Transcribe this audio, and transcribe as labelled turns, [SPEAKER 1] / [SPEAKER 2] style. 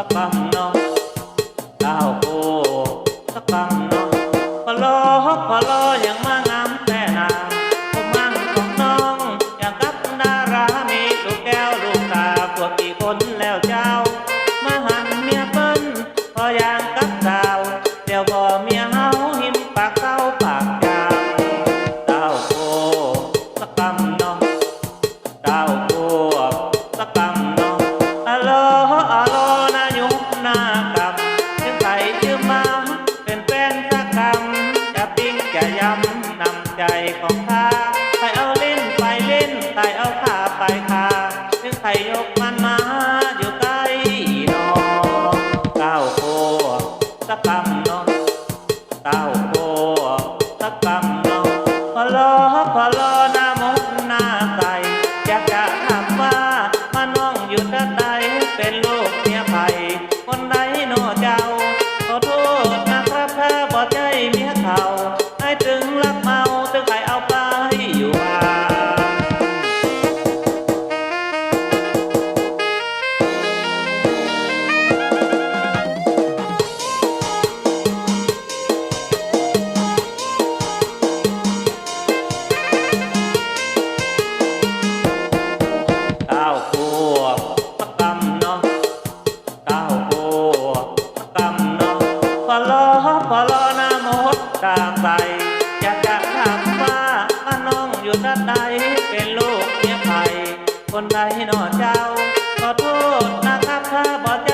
[SPEAKER 1] สักคำเนาะก้าวโคสักคำเนาะพอลอพอลอยัง ใจของข้าใครเอาเล่นไปเล่นใครเอาขาไปขาถึงใครยกมันมาอยู่ใกล้นอเก้าขวบสักกำนองเต้าโคสักคำนาะพอลอพอลอหน้ามกหน้าใสอยากจะถามว่ามาน้องอยู่ด้านใดเป็นลูกเมียไผ่คนใดโนอเจ้าขอโทษนะครับถ้าบ่ใจเมียเขา ลอพอลอหน้ามดตามใสอยากจะถามว่าป้าน้องอยู่ด้านใดเป็นลูกเมียไผ่คนใดหนอเจ้า ขอโทษนะครับถ้าบ่ใจ